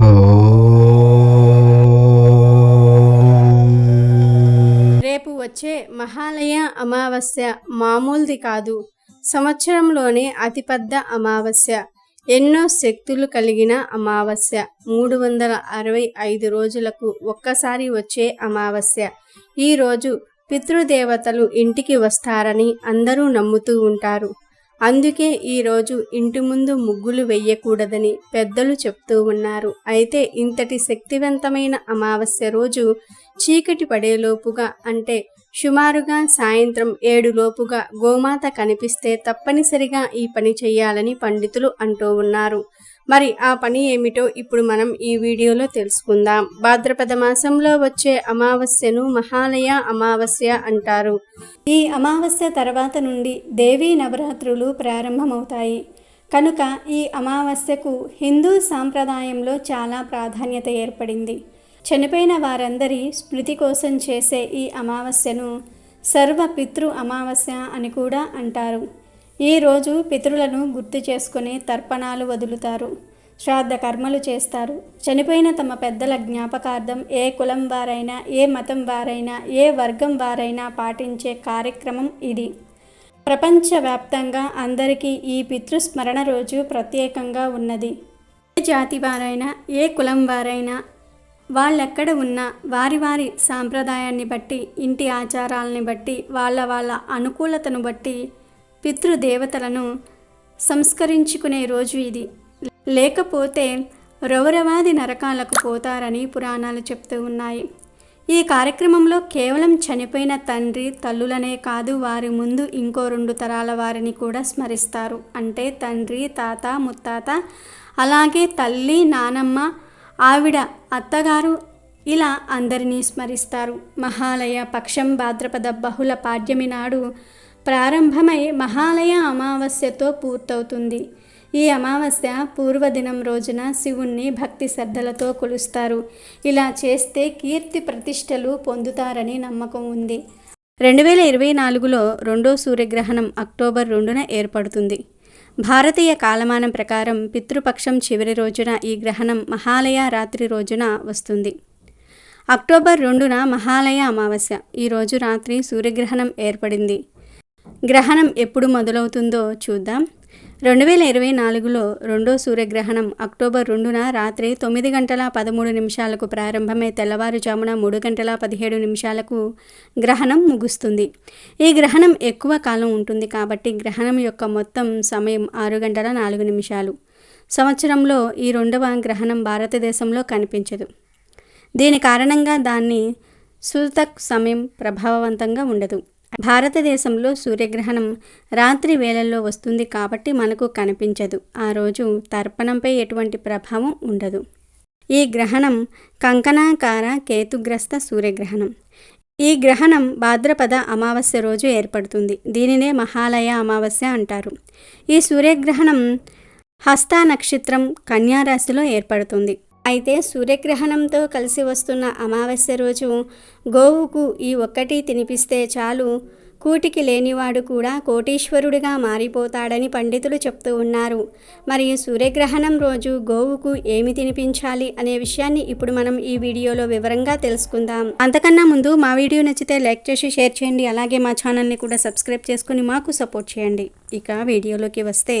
రేపు వచ్చే మహాలయ అమావాస్య మామూలుది కాదు. సంవత్సరంలోనే అతిపెద్ద అమావాస్య. ఎన్నో శక్తులు కలిగిన అమావాస్య. మూడు వందల అరవై ఐదు రోజులకు ఒక్కసారి వచ్చే అమావాస్య. ఈరోజు పితృదేవతలు ఇంటికి వస్తారని అందరూ నమ్ముతూ ఉంటారు. అందుకే ఈరోజు ఇంటి ముందు ముగ్గులు వెయ్యకూడదని పెద్దలు చెప్తూ ఉన్నారు. అయితే ఇంతటి శక్తివంతమైన అమావాస్య రోజు చీకటి పడేలోపుగా అంటే సుమారుగా సాయంత్రం ఏడు లోపుగా గోమాత కనిపిస్తే తప్పనిసరిగా ఈ పని చేయాలని పండితులు అంటూ ఉన్నారు. మరి ఆ పని ఏమిటో ఇప్పుడు మనం ఈ వీడియోలో తెలుసుకుందాం. భాద్రపద మాసంలో వచ్చే అమావాస్యను మహాలయ అమావాస్య అంటారు. ఈ అమావాస్య తర్వాత నుండి దేవీ నవరాత్రులు ప్రారంభమవుతాయి. కనుక ఈ అమావాస్యకు హిందూ సాంప్రదాయంలో చాలా ప్రాధాన్యత ఏర్పడింది. చనిపోయిన వారందరి స్మృతి కోసం చేసే ఈ అమావాస్యను సర్వ పితృ అమావాస్య అని కూడా అంటారు. ఈ రోజు పితరులను గుర్తు చేసుకుని తర్పణాలు వదులుతారు శ్రాద్ధ కర్మలు చేస్తారు. చనిపోయిన తమ పెద్దల జ్ఞాపకార్థం ఏ కులం వారైనా ఏ మతం వారైనా ఏ వర్గం వారైనా పాటించే కార్యక్రమం ఇది. ప్రపంచవ్యాప్తంగా అందరికీ ఈ పితృస్మరణ రోజు ప్రత్యేకంగా ఉన్నది. ఏ జాతి వారైనా ఏ కులం వారైనా వాళ్ళెక్కడ ఉన్నా వారి వారి సాంప్రదాయాన్ని బట్టి ఇంటి ఆచారాలని బట్టి వాళ్ళ వాళ్ళ అనుకూలతను బట్టి పితృదేవతలను సంస్కరించుకునే రోజు ఇది. లేకపోతే రౌరవాది నరకాలకు పోతారని పురాణాలు చెప్తూ ఉన్నాయి. ఈ కార్యక్రమంలో కేవలం చనిపోయిన తండ్రి తల్లులనే కాదు వారి ముందు ఇంకో రెండు తరాల వారిని కూడా స్మరిస్తారు. అంటే తండ్రి తాత ముత్తాత అలాగే తల్లి నానమ్మ ఆవిడ అత్తగారు ఇలా అందరినీ స్మరిస్తారు. మహాలయ పక్షం భాద్రపద బహుళ పాడ్యమి నాడు ప్రారంభమై మహాలయ అమావాస్యతో పూర్తవుతుంది. ఈ అమావాస్య పూర్వదినం రోజున శివుణ్ణి భక్తి శ్రద్ధలతో కొలుస్తారు. ఇలా చేస్తే కీర్తి ప్రతిష్టలు పొందుతారని నమ్మకం ఉంది. రెండు వేల ఇరవై నాలుగులో రెండో సూర్యగ్రహణం అక్టోబర్ రెండున ఏర్పడుతుంది. భారతీయ కాలమానం ప్రకారం పితృపక్షం చివరి రోజున ఈ గ్రహణం మహాలయ రాత్రి రోజున వస్తుంది. అక్టోబర్ రెండున మహాలయ అమావాస్య. ఈరోజు రాత్రి సూర్యగ్రహణం ఏర్పడింది. గ్రహణం ఎప్పుడు మొదలవుతుందో చూద్దాం. రెండు వేల ఇరవై నాలుగులో రెండో సూర్యగ్రహణం అక్టోబర్ రెండున రాత్రి తొమ్మిది గంటల పదమూడు నిమిషాలకు ప్రారంభమై తెల్లవారుజామున మూడు గంటల పదిహేడు నిమిషాలకు గ్రహణం ముగుస్తుంది. ఈ గ్రహణం ఎక్కువ కాలం ఉంటుంది కాబట్టి గ్రహణం యొక్క మొత్తం సమయం ఆరు గంటల నాలుగు నిమిషాలు. సంవత్సరంలో ఈ రెండవ గ్రహణం భారతదేశంలో కనిపించదు. దీని కారణంగా దాన్ని సూతక్ సమయం ప్రభావవంతంగా ఉండదు. భారతదేశంలో సూర్యగ్రహణం రాత్రి వేళల్లో వస్తుంది కాబట్టి మనకు కనిపించదు. ఆ రోజు తర్పణంపై ఎటువంటి ప్రభావం ఉండదు. ఈ గ్రహణం కంకణాకార కేతుగ్రస్త సూర్యగ్రహణం. ఈ గ్రహణం భాద్రపద అమావాస్య రోజు ఏర్పడుతుంది. దీనినే మహాలయ అమావాస్య అంటారు. ఈ సూర్యగ్రహణం హస్త నక్షత్రం కన్యారాశిలో ఏర్పడుతుంది. అయితే సూర్యగ్రహణంతో కలిసి వస్తున్న అమావాస్య రోజు గోవుకు ఈ ఒక్కటి తినిపిస్తే చాలు. కూటికి లేనివాడు కూడా కోటీశ్వరుడిగా మారిపోతాడని పండితులు చెప్తూ ఉన్నారు. మరి సూర్యగ్రహణం రోజు గోవుకు ఏమి తినిపించాలి అనే విషయాన్ని ఇప్పుడు మనం ఈ వీడియోలో వివరంగా తెలుసుకుందాం. అంతకన్నా ముందు మా వీడియో నచ్చితే లైక్ చేసి షేర్ చేయండి. అలాగే మా ఛానల్ని కూడా సబ్స్క్రైబ్ చేసుకుని మాకు సపోర్ట్ చేయండి. ఇక వీడియోలోకి వస్తే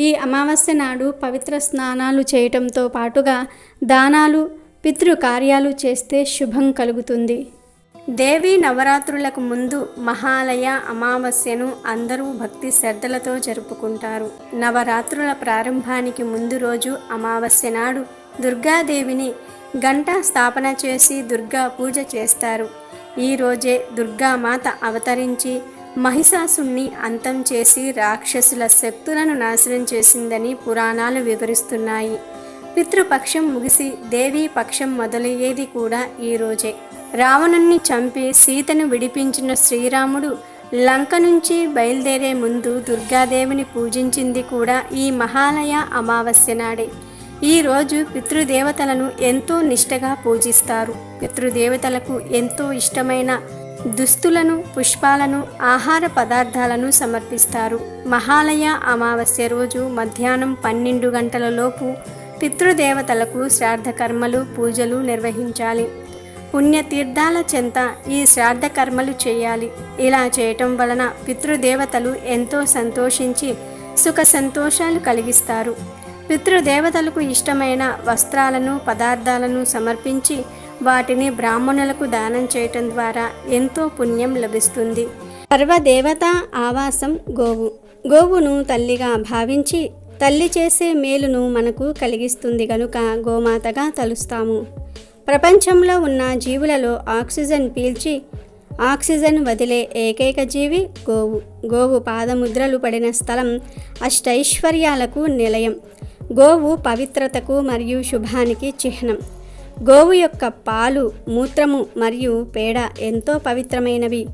ఈ అమావాస్య నాడు పవిత్ర స్నానాలు చేయటంతో పాటుగా దానాలు పితృ కార్యాలు చేస్తే శుభం కలుగుతుంది. దేవి నవరాత్రులకు ముందు మహాలయ అమావాస్యను అందరూ భక్తి శ్రద్ధలతో జరుపుకుంటారు. నవరాత్రుల ప్రారంభానికి ముందు రోజు అమావాస్య నాడు దుర్గాదేవిని గంట స్థాపన చేసి దుర్గా పూజ చేస్తారు. ఈ రోజే దుర్గామాత అవతరించి మహిషాసుణ్ణి అంతం చేసి రాక్షసుల శక్తులను నాశనం చేసిందని పురాణాలు వివరిస్తున్నాయి. పితృపక్షం ముగిసి దేవీ పక్షం మొదలయ్యేది కూడా ఈ రోజే. రావణుణ్ణి చంపి సీతను విడిపించిన శ్రీరాముడు లంక నుంచి బయలుదేరే ముందు దుర్గాదేవిని పూజించింది కూడా ఈ మహాలయ అమావాస్య నాడే. ఈరోజు పితృదేవతలను ఎంతో నిష్టగా పూజిస్తారు. పితృదేవతలకు ఎంతో ఇష్టమైన దుస్తులను పుష్పాలను ఆహార పదార్థాలను సమర్పిస్తారు. మహాలయ అమావాస్య రోజు మధ్యాహ్నం పన్నెండు గంటలలోపు పితృదేవతలకు శ్రాద్ధ కర్మలు పూజలు నిర్వహించాలి. పుణ్యతీర్థాల చెంత ఈ శ్రాద్ధ కర్మలు చేయాలి. ఇలా చేయటం వలన పితృదేవతలు ఎంతో సంతోషించి సుఖ సంతోషాలు కలిగిస్తారు. పితృదేవతలకు ఇష్టమైన వస్త్రాలను పదార్థాలను సమర్పించి వాటిని బ్రాహ్మణులకు దానం చేయటం ద్వారా ఎంతో పుణ్యం లభిస్తుంది. సర్వదేవత ఆవాసం గోవు. గోవును తల్లిగా భావించి తల్లి చేసే మేలును మనకు కలిగిస్తుంది గనుక గోమాతగా తలుస్తాము. ప్రపంచంలో ఉన్న జీవులలో ఆక్సిజన్ పీల్చి ఆక్సిజన్ వదిలే ఏకైక జీవి గోవు. గోవు పాదముద్రలు పడిన స్థలం అష్టైశ్వర్యాలకు నిలయం. గోవు పవిత్రతకు మరియు శుభానికి చిహ్నం. గోవు యొక్క పాలు మూత్రము మరియు పేడ ఎంతో పవిత్రమైనవి.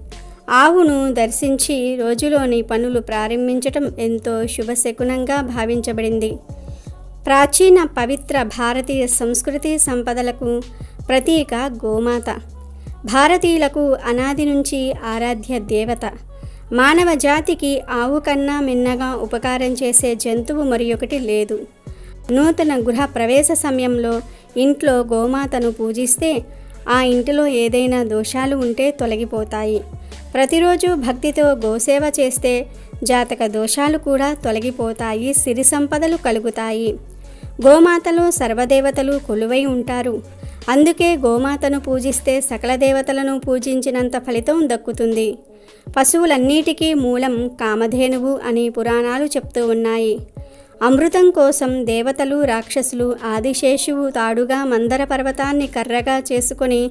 ఆవును దర్శించి రోజులోని పనులు ప్రారంభించటం ఎంతో శుభశకునంగా భావించబడింది. ప్రాచీన పవిత్ర భారతీయ సంస్కృతి సంపదలకు ప్రతీక గోమాత. భారతీయులకు అనాది నుంచి ఆరాధ్య దేవత. మానవ జాతికి ఆవు కన్నా మిన్నగా ఉపకారం చేసే జంతువు మరి ఒకటి లేదు. నూతన గృహ ప్రవేశ సమయంలో ఇంట్లో గోమాతను పూజిస్తే ఆ ఇంటిలో ఏదైనా దోషాలు ఉంటే తొలగిపోతాయి. ప్రతిరోజు భక్తితో గోసేవ చేస్తే జాతక దోషాలు కూడా తొలగిపోతాయి సిరి సంపదలు కలుగుతాయి. గోమాతలో సర్వదేవతలు కొలువై ఉంటారు. అందుకే గోమాతను పూజిస్తే సకల దేవతలను పూజించినంత ఫలితం దక్కుతుంది. పశువులన్నిటికీ మూలం కామధేనువు అని పురాణాలు చెప్తూ ఉన్నాయి. అమృతం కోసం దేవతలు రాక్షసులు ఆదిశేషువు తాడుగా మందర పర్వతాన్ని కర్రగా చేసుకొని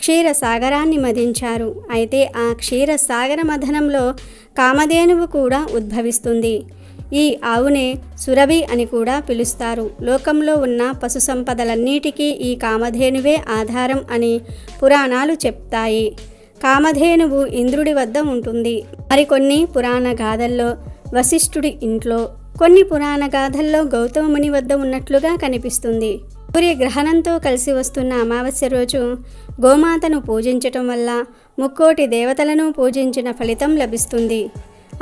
క్షీరసాగరాన్ని మదించారు. అయితే ఆ క్షీరసాగర మథనంలో కామధేనువు కూడా ఉద్భవిస్తుంది. ఈ ఆవునే సురభి అని కూడా పిలుస్తారు. లోకంలో ఉన్న పశు సంపదలన్నిటికీ ఈ కామధేనువే ఆధారం అని పురాణాలు చెప్తాయి. కామధేనువు ఇంద్రుడి వద్ద ఉంటుంది. మరికొన్ని పురాణ గాథల్లో వశిష్ఠుడి ఇంట్లో కొన్ని పురాణ గాథల్లో గౌతముని వద్ద ఉన్నట్లుగా కనిపిస్తుంది. సూర్యగ్రహణంతో కలిసి వస్తున్న అమావాస్య రోజు గోమాతను పూజించటం వల్ల ముక్కోటి దేవతలను పూజించిన ఫలితం లభిస్తుంది.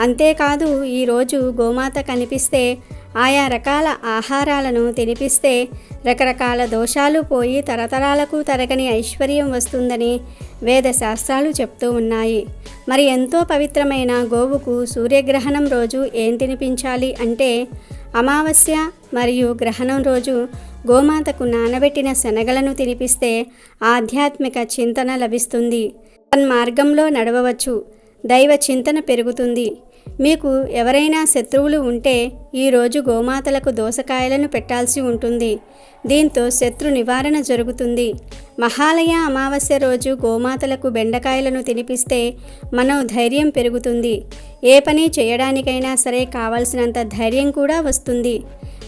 అంతేకాదు ఈరోజు గోమాత కనిపిస్తే ఆయా రకాల ఆహారాలను తినిపిస్తే రకరకాల దోషాలు పోయి తరతరాలకు తరగని ఐశ్వర్యం వస్తుందని వేద శాస్త్రాలు చెప్తూ ఉన్నాయి. మరి ఎంతో పవిత్రమైన గోవుకు సూర్యగ్రహణం రోజు ఏం తినిపించాలి అంటే అమావాస్య మరియు గ్రహణం రోజు గోమాతకు నానబెట్టిన శనగలను తినిపిస్తే ఆధ్యాత్మిక చింతన లభిస్తుంది. తన్మార్గంలో నడవవచ్చు. దైవ చింతన పెరుగుతుంది. మీకు ఎవరైనా శత్రువులు ఉంటే ఈరోజు గోమాతలకు దోసకాయలను పెట్టాల్సి ఉంటుంది. దీంతో శత్రు నివారణ జరుగుతుంది. మహాలయ అమావాస్య రోజు గోమాతలకు బెండకాయలను తినిపిస్తే మనోధైర్యం పెరుగుతుంది. ఏ పని చేయడానికైనా సరే కావలసినంత ధైర్యం కూడా వస్తుంది.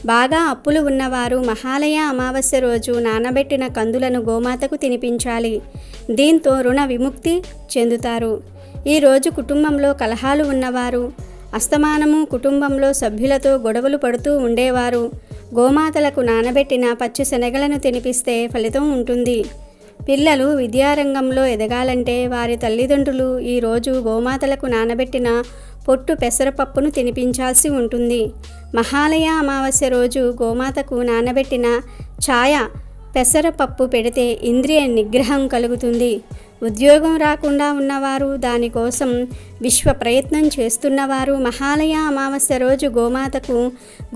బాగా అప్పులు ఉన్నవారు మహాలయ అమావాస్య రోజు నానబెట్టిన కందులను గోమాతకు తినిపించాలి. దీంతో రుణ విముక్తి చెందుతారు. ఈరోజు కుటుంబంలో కలహాలు ఉన్నవారు అస్తమానము కుటుంబంలో సభ్యులతో గొడవలు పడుతూ ఉండేవారు. గోమాతలకు నానబెట్టిన పచ్చి శనగలను తినిపిస్తే ఫలితం ఉంటుంది. పిల్లలు విద్యారంగంలో ఎదగాలంటే వారి తల్లిదండ్రులు ఈరోజు గోమాతలకు నానబెట్టిన పొట్టు పెసరపప్పును తినిపించాల్సి ఉంటుంది. మహాలయ అమావాస్య రోజు గోమాతకు నానబెట్టిన ఛాయ పెసరపప్పు పెడితే ఇంద్రియ నిగ్రహం కలుగుతుంది. ఉద్యోగం రాకుండా ఉన్నవారు దానికోసం విశ్వ ప్రయత్నం చేస్తున్నవారు మహాలయ అమావాస్య రోజు గోమాతకు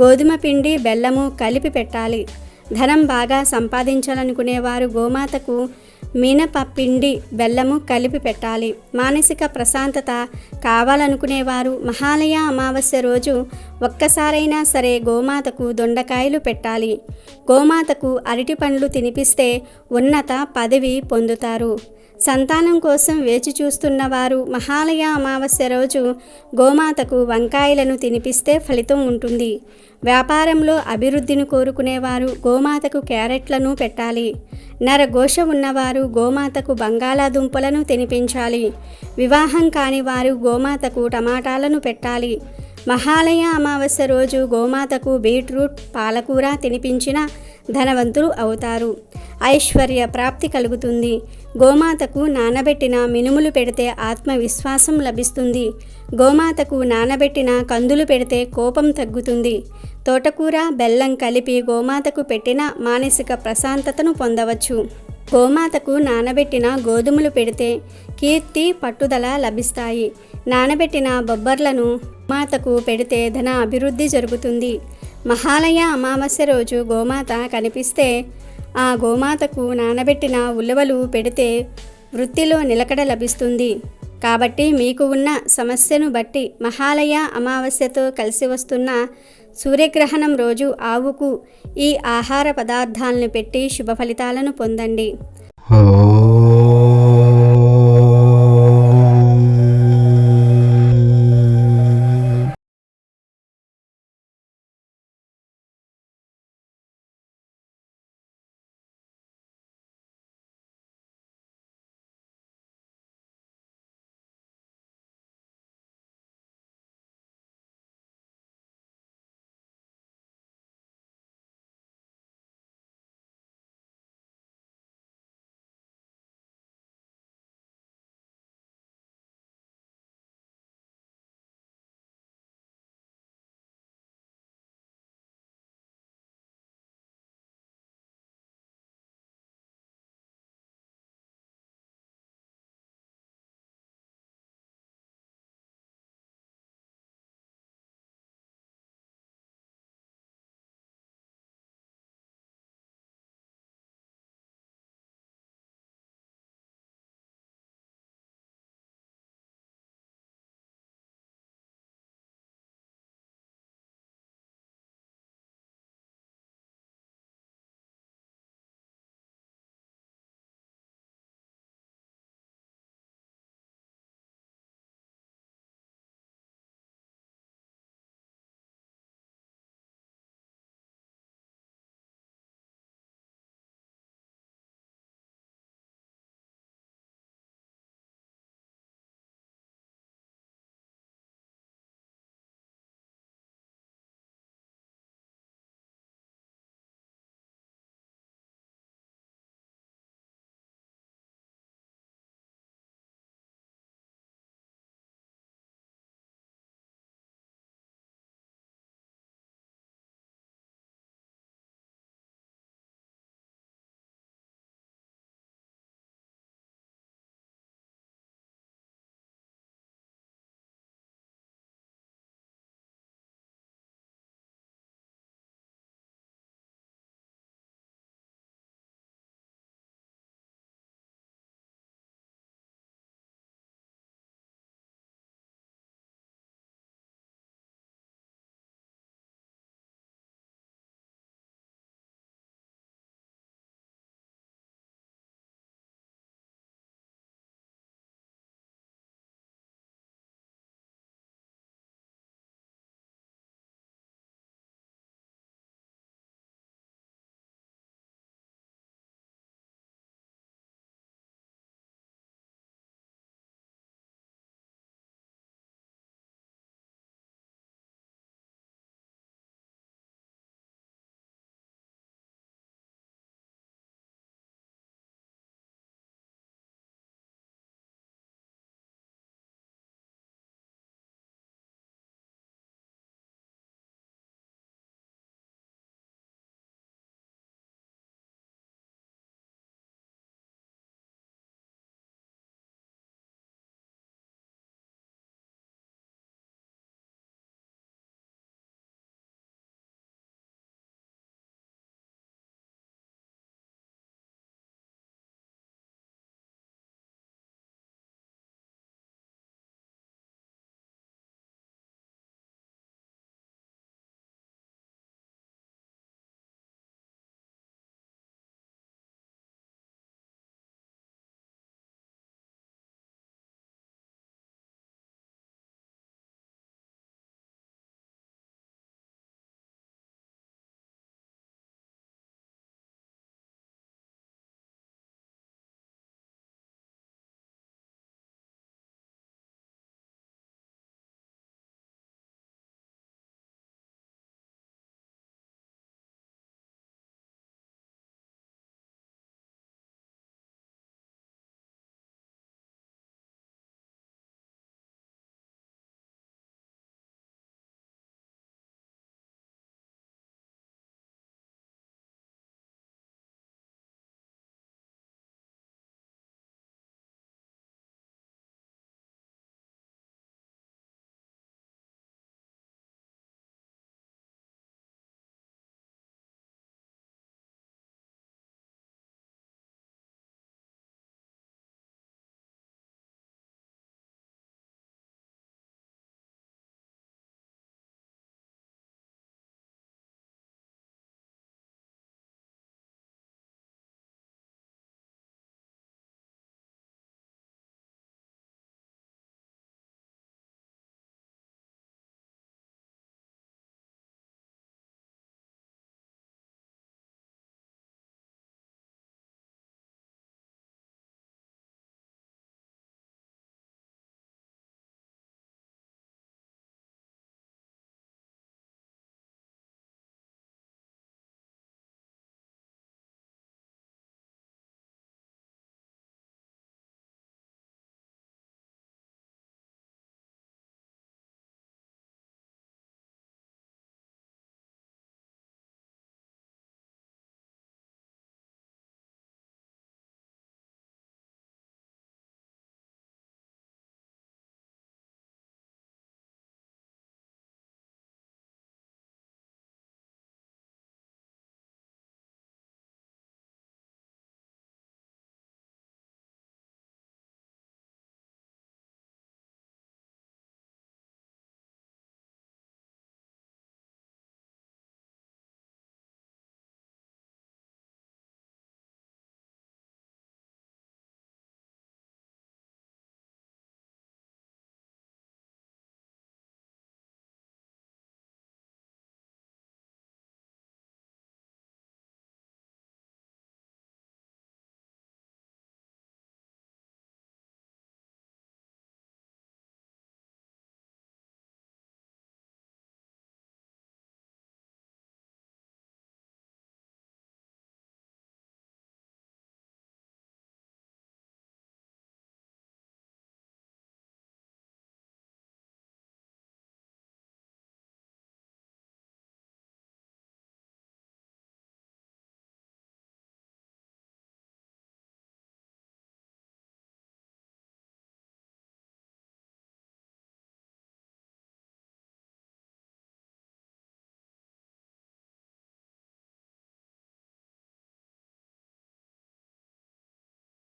గోధుమ పిండి బెల్లము కలిపి పెట్టాలి. ధనం బాగా సంపాదించాలనుకునేవారు గోమాతకు మినప పిండి బెల్లము కలిపి పెట్టాలి. మానసిక ప్రశాంతత కావాలనుకునేవారు మహాలయ అమావాస్య రోజు ఒక్కసారైనా సరే గోమాతకు దొండకాయలు పెట్టాలి. గోమాతకు అరటి పండ్లు తినిపిస్తే ఉన్నత పదవి పొందుతారు. సంతానం కోసం వేచి చూస్తున్న వారు మహాలయ అమావాస్య రోజు గోమాతకు వంకాయలను తినిపిస్తే ఫలితం ఉంటుంది. వ్యాపారంలో అభివృద్ధిని కోరుకునేవారు. గోమాతకు క్యారెట్లను పెట్టాలి. నరఘోష ఉన్నవారు గోమాతకు బంగాళాదుంపలను తినిపించాలి. వివాహం కాని వారు గోమాతకు టమాటాలను పెట్టాలి. మహాలయ అమావాస్య రోజు గోమాతకు బీట్రూట్ పాలకూర తినిపించిన ధనవంతులు అవుతారు. ఐశ్వర్య ప్రాప్తి కలుగుతుంది. గోమాతకు నానబెట్టిన మినుములు పెడితే ఆత్మవిశ్వాసం లభిస్తుంది. గోమాతకు నానబెట్టిన కందులు పెడితే కోపం తగ్గుతుంది. తోటకూర బెల్లం కలిపి గోమాతకు పెట్టిన మానసిక ప్రశాంతతను పొందవచ్చు. గోమాతకు నానబెట్టిన గోధుమలు పెడితే కీర్తి పట్టుదల లభిస్తాయి. నానబెట్టిన బొబ్బర్లను మాతకు పెడితే ధన అభివృద్ధి జరుగుతుంది. మహాలయ అమావాస్య రోజు గోమాత కనిపిస్తే ఆ గోమాతకు నానబెట్టిన ఉలవలు పెడితే వృత్తిలో నిలకడ లభిస్తుంది. కాబట్టి మీకు ఉన్న సమస్యను బట్టి మహాలయ అమావాస్యతో కలిసి వస్తున్న సూర్యగ్రహణం రోజు ఆవుకు ఈ ఆహార పదార్థాలను పెట్టి శుభ ఫలితాలను పొందండి